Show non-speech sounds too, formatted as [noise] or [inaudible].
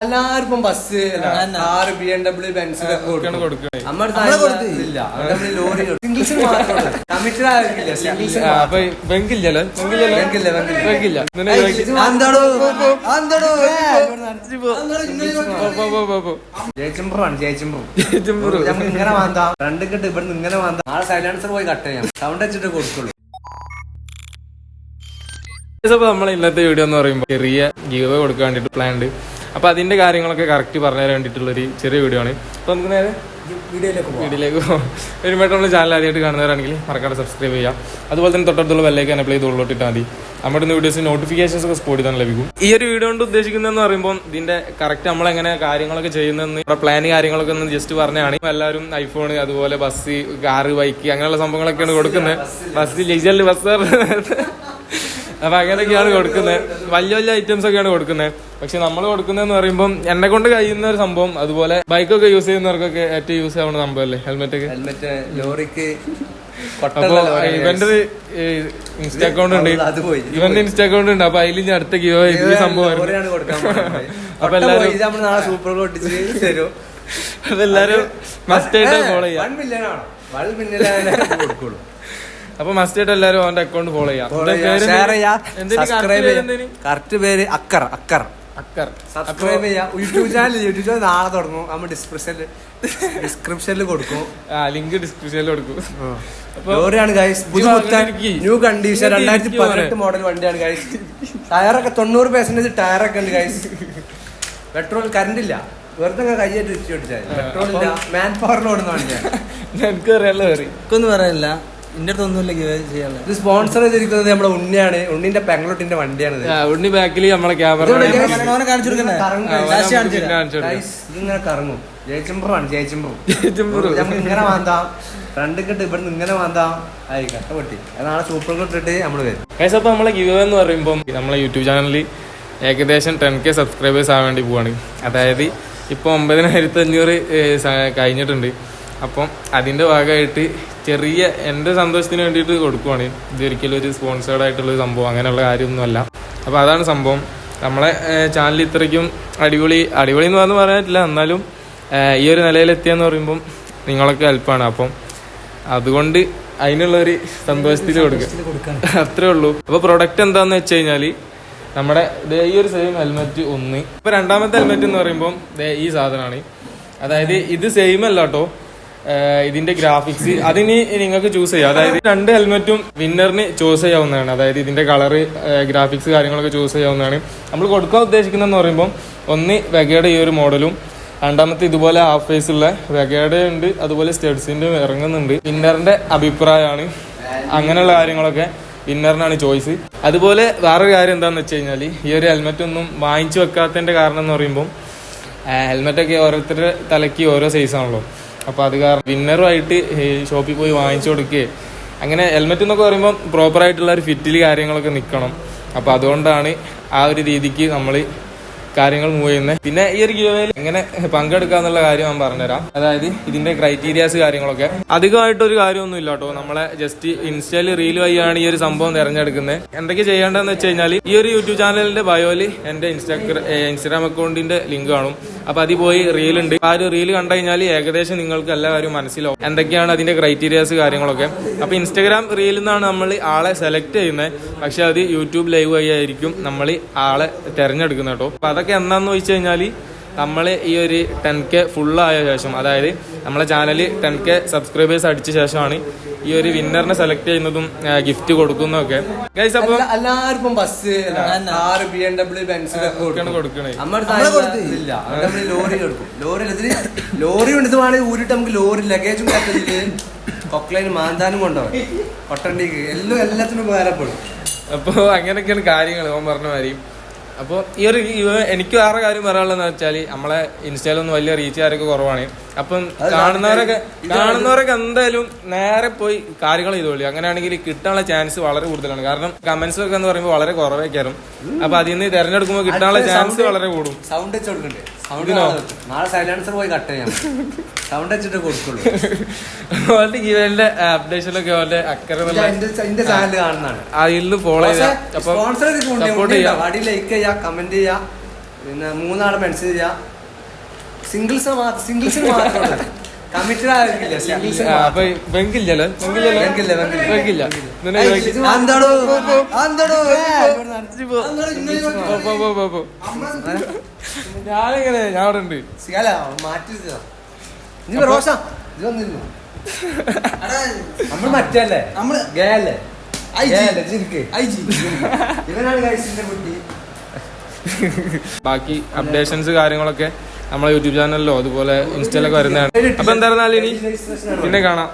എല്ലാവർക്കും ബസ് ആറ് B M W Benz ഇങ്ങനെ വാന്താം രണ്ടും കെട്ട് ഇവിടെ ഇങ്ങനെ വാന്താം ആ സൈലൻസർ പോയി കട്ട് ചെയ്യാം. സൗണ്ട് വെച്ചിട്ട് കൊടുക്കുള്ളൂ അപ്പോൾ നമ്മളെ ഇന്നത്തെ വീഡിയോ എന്ന് പറയുമ്പോൾ ചെറിയ ഗീവ് കൊടുക്കാൻ വേണ്ടിട്ട് പ്ലാൻ ഉണ്ട്. അപ്പൊ അതിന്റെ കാര്യങ്ങളൊക്കെ കറക്റ്റ് പറഞ്ഞു തരാൻ വേണ്ടിയിട്ടുള്ള ഒരു ചെറിയ വീഡിയോ ആണ്. അപ്പൊ നമുക്ക് നേരെ വീഡിയോയിലേക്ക് വീഡിയോയിലേക്ക് നമ്മൾ ചാനൽ ആദ്യമായിട്ട് കാണുന്നവരാണെങ്കിൽ മറക്കാതെ സബ്സ്ക്രൈബ് ചെയ്യാം അതുപോലെ തന്നെ തൊട്ടടുത്തുള്ള ബെല്ലേക്ക് അപ്ലൈ ചെയ്ത് ഉള്ളോട്ടിട്ടാൽ മതി. നമ്മുടെ വീഡിയോസ് നോട്ടിഫിക്കേഷൻസ് ഒക്കെ സ്പോട്ട് തന്നെ ലഭിക്കും. ഈ ഒരു വീഡിയോ കൊണ്ട് ഉദ്ദേശിക്കുന്നതെന്ന് പറയുമ്പോൾ ഇതിന്റെ കറക്റ്റ് നമ്മൾ എങ്ങനെ കാര്യങ്ങളൊക്കെ ചെയ്യുന്നതെന്ന് നമ്മുടെ പ്ലാൻ കാര്യങ്ങളൊക്കെ ഒന്ന് ജസ്റ്റ് പറഞ്ഞാണ്. എല്ലാവരും ഐഫോൺ അതുപോലെ ബസ് കാറ് ബൈക്ക് അങ്ങനെയുള്ള സംഭവങ്ങളൊക്കെയാണ് കൊടുക്കുന്നത്. ബസ് ലിജൽ ബസ് അപ്പൊ അങ്ങനെയൊക്കെയാണ് കൊടുക്കുന്നത്. വലിയ വലിയ ഐറ്റംസ് ഒക്കെയാണ് കൊടുക്കുന്നത്. പക്ഷെ നമ്മൾ കൊടുക്കുന്നതെന്ന് പറയുമ്പോൾ എന്നെ കൊണ്ട് കഴിയുന്ന ഒരു സംഭവം അതുപോലെ ബൈക്കൊക്കെ യൂസ് ചെയ്യുന്നവർക്കൊക്കെ ഏറ്റവും യൂസ് ആവുന്ന സംഭവമല്ലേ? ഹെൽമെറ്റ് ഒക്കെ? ഹെൽമെറ്റ് ലോറിക്ക് ഇവന്റെ ഒരു ഇൻസ്റ്റ അക്കൗണ്ട് ഉണ്ട്. ഇവന്റെ ഇൻസ്റ്റാ അക്കൗണ്ട് ഉണ്ട്. അപ്പൊ അതിൽ ഞാൻ അടുത്ത ഗിയോ ഈ സംഭവം. [laughs] അപ്പൊ എല്ലാരും- സൂപ്പർ തരും. അപ്പൊ എല്ലാരും മസ്റ്റ് ആയിട്ട് ഫോളോ ചെയ്യാം. വൺ മില്യൺ ആണോ? വൺ മില്യൺ കൊടുക്കുള്ളൂ. അപ്പൊ മസ്റ്റ് ആയിട്ട് എല്ലാരും അവന്റെ അക്കൗണ്ട് ഫോളോ ചെയ്യാം. Follow എന്താ സബ്സ്ക്രൈബ് ചെയ്യാ, കറക്റ്റ് പേര് അക്കർ അക്കർ. അക്കർ. സബ്സ്ക്രൈബ് ചെയ്യാം. യൂട്യൂബ് ചാനൽ യൂട്യൂബ് ചാനൽ നാളെ തുടങ്ങും. നമ്മൾ ഡിസ്ക്രിപ്ഷനിൽ ഡിസ്ക്രിപ്ഷനിൽ കൊടുക്കും. ആ ലിങ്ക് ഡിസ്ക്രിപ്ഷനിൽ കൊടുക്കും. ലോറിയാണ് ഗൈസ് ഇരിക്കി. ന്യൂ കണ്ടീഷൻ രണ്ടായിരത്തി പതിനെട്ട് മോഡൽ വണ്ടിയാണ് ഗൈസ് ടയറൊക്കെ തൊണ്ണൂറ് പെർസെന്റേജ് ടയറൊക്കെ ഉണ്ട് ഗൈസ് പെട്രോൾ കറണ്ട് ഇല്ല. വെറുതെ കൈയേറ്റ് വെച്ച് പിടിച്ചാൽ പെട്രോൾ ഇല്ല. മാൻ പവറിൽ ഓടുന്ന വണ്ടിയാണ്. [laughs] എനിക്ക് അറിയാലോ കയറി എനിക്കൊന്നും പറയാനില്ല. എന്റെ അടുത്ത് ഒന്നുമില്ല ഗിവ് ചെയ്യാനുള്ള ഇത് സ്പോൺസർ ചെയ്തിരിക്കുന്നത് നമ്മുടെ ഉണ്ണിയാണ്. ഉണ്ണിന്റെ പെങ്ങളോട്ടിന്റെ വണ്ടിയാണ് ഉണ്ണി ബാക്കിൽ നമ്മളെ ക്യാമറ കാണിച്ചു. ഇതിങ്ങനെ കറങ്ങും. നമുക്ക് ഇങ്ങനെ വാന്താം രണ്ട് ഇവിടെ നിന്ന് ഇങ്ങനെ വാന്താം ആയി കട്ടപ്പെട്ടി അത് നാളെ സൂപ്പർ കെട്ടിട്ട് നമ്മൾ വരും. ഗൈസ് അപ്പോൾ നമ്മളെ ഗിവ് എന്ന് പറയുമ്പോൾ നമ്മളെ യൂട്യൂബ് ചാനലിൽ ഏകദേശം ടെൻ കെ സബ്സ്ക്രൈബേഴ്സ് ആവേണ്ടി പോവാണ്. അതായത് ഇപ്പോൾ ഒമ്പതിനായിരത്തി അഞ്ഞൂറ് കഴിഞ്ഞിട്ടുണ്ട്. അപ്പം അതിന്റെ ഭാഗമായിട്ട് ചെറിയ എന്റെ സന്തോഷത്തിന് വേണ്ടിയിട്ട് കൊടുക്കുവാണ്. ഇതൊരിക്കലും ഒരു സ്പോൺസേർഡ് ആയിട്ടുള്ള ഒരു സംഭവം അങ്ങനെയുള്ള കാര്യമൊന്നുമല്ല. അപ്പോൾ അതാണ് സംഭവം. നമ്മളെ ചാനൽ ഇത്രയ്ക്കും അടിപൊളി അടിപൊളി എന്ന് പറഞ്ഞു പറയാനില്ല. എന്നാലും ഈ ഒരു നിലയിലെത്തിയെന്ന് പറയുമ്പം നിങ്ങളൊക്കെ ഹെൽപ്പാണ് അപ്പം അതുകൊണ്ട് അതിനുള്ള ഒരു സന്തോഷത്തിൽ കൊടുക്കുക അത്രേ ഉള്ളൂ. അപ്പോൾ പ്രൊഡക്റ്റ് എന്താണെന്ന് വെച്ച് കഴിഞ്ഞാൽ നമ്മുടെ ദേ ഈ ഒരു സെയിം ഹെൽമെറ്റ് ഒന്ന്. ഇപ്പോൾ രണ്ടാമത്തെ ഹെൽമെറ്റ് എന്ന് പറയുമ്പോൾ ദേ ഈ സാധനമാണ് അതായത് ഇത് സെയിം അല്ല കേട്ടോ ഇതിന്റെ ഗ്രാഫിക്സ് അതിന് നിങ്ങൾക്ക് ചൂസ് ചെയ്യാം. അതായത് രണ്ട് ഹെൽമെറ്റും വിന്നറിന് ചൂസ് ചെയ്യാവുന്നതാണ്. അതായത് ഇതിന്റെ കളറ് ഗ്രാഫിക്സ് കാര്യങ്ങളൊക്കെ ചൂസ് ചെയ്യാവുന്നതാണ്. നമ്മൾ കൊടുക്കാൻ ഉദ്ദേശിക്കുന്നതെന്ന് പറയുമ്പോൾ ഒന്ന് വെഗയുടെ ഈ ഒരു മോഡലും രണ്ടാമത്തെ ഇതുപോലെ ഹാഫ് ഫേസ് ഉള്ള വെഗയുടെ ഉണ്ട് അതുപോലെ സ്റ്റെഡ്സിന്റെ ഇറങ്ങുന്നുണ്ട്. വിന്നറിന്റെ അഭിപ്രായമാണ്. അങ്ങനെയുള്ള കാര്യങ്ങളൊക്കെ വിന്നറിനാണ് ചോയ്സ് അതുപോലെ വേറൊരു കാര്യം എന്താണെന്ന് വെച്ച് കഴിഞ്ഞാൽ ഈ ഒരു ഹെൽമെറ്റ് ഒന്നും വാങ്ങിച്ചു വെക്കാത്തതിന്റെ കാരണം എന്ന് പറയുമ്പോൾ ഹെൽമെറ്റൊക്കെ ഓരോരുത്തരുടെ തലയ്ക്ക് ഓരോ സൈസ് ആണല്ലോ. അപ്പോൾ അത് കാരണം വിന്നറുമായിട്ട് ഷോപ്പിൽ പോയി വാങ്ങിച്ചു കൊടുക്കുകയെ. അങ്ങനെ ഹെൽമെറ്റ് എന്നൊക്കെ പറയുമ്പോൾ പ്രോപ്പറായിട്ടുള്ള ഒരു ഫിറ്റിൽ കാര്യങ്ങളൊക്കെ നിൽക്കണം അപ്പോൾ അതുകൊണ്ടാണ് ആ ഒരു രീതിക്ക് നമ്മൾ കാര്യങ്ങൾ മൂവ് ചെയ്യുന്നത് പിന്നെ ഈ ഒരു ഗിവേയിൽ എങ്ങനെ പങ്കെടുക്കാന്നുള്ള കാര്യം ഞാൻ പറഞ്ഞുതരാം. അതായത് ഇതിന്റെ ക്രൈറ്റീരിയാസ് കാര്യങ്ങളൊക്കെ. അധികമായിട്ട് ഒരു കാര്യമൊന്നും ഇല്ല കേട്ടോ. നമ്മളെ ജസ്റ്റ് ഇൻസ്റ്റയിൽ റീൽ വഴിയാണ് ഈ ഒരു സംഭവം തിരഞ്ഞെടുക്കുന്നത്. എന്തൊക്കെ ചെയ്യേണ്ടതെന്ന് വെച്ച് കഴിഞ്ഞാൽ ഈ ഒരു യൂട്യൂബ് ചാനലിന്റെ ബയോയിൽ എന്റെ ഇൻസ്റ്റാഗ്രാം അക്കൗണ്ടിന്റെ ലിങ്ക് കാണും. അപ്പൊ അതിൽ പോയി റീൽ ഉണ്ട്. ആ ഒരു റീൽ കണ്ടു കഴിഞ്ഞാൽ ഏകദേശം നിങ്ങൾക്ക് എല്ലാ കാര്യവും മനസ്സിലാവും. എന്തൊക്കെയാണ് അതിന്റെ ക്രൈറ്റീരിയാസ് കാര്യങ്ങളൊക്കെ. അപ്പൊ ഇൻസ്റ്റാഗ്രാം റീലിൽ നിന്നാണ് നമ്മൾ ആളെ സെലക്ട് ചെയ്യുന്നത് പക്ഷെ അത് യൂട്യൂബ് ലൈവ് വഴി ആയിരിക്കും നമ്മൾ ആളെ തിരഞ്ഞെടുക്കുന്നത് കേട്ടോ. അപ്പൊ അതൊക്കെ എന്താന്ന് ചോദിച്ചു കഴിഞ്ഞാൽ നമ്മൾ ഈ ഒരു ടെൻ കെ ഫുള്ളായ ശേഷം അതായത് നമ്മളെ ചാനൽ ടെൻ കെ സബ്സ്ക്രൈബേഴ്സ് അടിച്ച ശേഷമാണ് ഈ ഒരു വിന്നറിനെ സെലക്ട് ചെയ്യുന്നതും ഗിഫ്റ്റ് കൊടുക്കുന്നതൊക്കെ. ഗൈസ് അപ്പോൾ എല്ലാവർക്കും ബസ് ആറ് ബി എം ഡബ്ല്യൂ ബെൻസ് കൊടുക്കണേ. ലോറി കൊടുക്കും. ലോറി ലോറി ഉണ്ട്. ഊരിട്ട് നമുക്ക് ലോറി ലഗേജും കത്തിൽ കൊക്ലൈന് മാന്താനും കൊണ്ടുപോകാം. കൊട്ടണ്ടിക്ക് എല്ലാം എല്ലാത്തിനും ഉപകാരപ്പെടും. അപ്പോൾ അങ്ങനെയൊക്കെയാണ് കാര്യങ്ങൾ ഓൻ പറഞ്ഞ മാതിരി. അപ്പോൾ ഈ ഒരു എനിക്ക് വേറെ കാര്യം പറയാനുള്ളതെന്ന് വെച്ചാൽ നമ്മളെ ഇൻസ്റ്റയിലൊന്നും വലിയ റീച്ച് ആരൊക്കെ കുറവാണ്. അപ്പം കാണുന്നവരൊക്കെ കാണുന്നവരൊക്കെ എന്തായാലും നേരെ പോയി കാര്യങ്ങൾ ചെയ്തോളി. അങ്ങനെയാണെങ്കിൽ കിട്ടാനുള്ള ചാൻസ് വളരെ കൂടുതലാണ്. കാരണം കമന്റ്സ് ഒക്കെ എന്ന് പറയുമ്പോൾ വളരെ കുറവേക്കാരും അപ്പൊ അതിൽ നിന്ന് തെരഞ്ഞെടുക്കുമ്പോൾ കിട്ടാനുള്ള ചാൻസ് വളരെ കൂടും. സൗണ്ട് വെച്ച് കൊടുക്കണ്ടേ? സൗണ്ട് നാളെ സൈലൻസർ പോയി കട്ട് ചെയ്യാം. സൗണ്ട് വെച്ചിട്ട് കൊടുക്കുള്ളൂ. അവരുടെ അപ്ഡേഷനിലൊക്കെ എന്റെ എന്റെ ചാനൽ കാണുന്നതാണ്. അതിൽ നിന്ന് ഫോളോ ചെയ്യാം അപ്പൊ സ്പോൺസർ സപ്പോർട്ട് ചെയ്യാം അടി ലൈക്ക് ചെയ്യാ കമന്റ് ചെയ്യാം പിന്നെ മൂന്നാളെ മെൻഷൻ ചെയ്യാം. സിംഗിൾസ് സിംഗിൾസിന് കമ്മിറ്റഡ് ആയിരിക്കില്ല സിംഗിൾസ് അപ്പൊ എന്താടോ എന്താടോ. ഞാനെങ്ങനെ ഞാൻ അവിടെ ഉണ്ട്. സിയാല മാറ്റി ഇനി റോഷ ഇത് വന്നിരുന്നു? നമ്മൾ മറ്റല്ലേ? നമ്മൾ ഗേ അല്ലേ? ബാക്കി അപ്ഡേഷൻസ് കാര്യങ്ങളൊക്കെ നമ്മളെ യൂട്യൂബ് ചാനലിലോ അതുപോലെ ഇൻസ്റ്റയിലൊക്കെ വരുന്നതാണ്. അപ്പൊ എന്തായിരുന്നാലും ഇനി പിന്നെ കാണാം.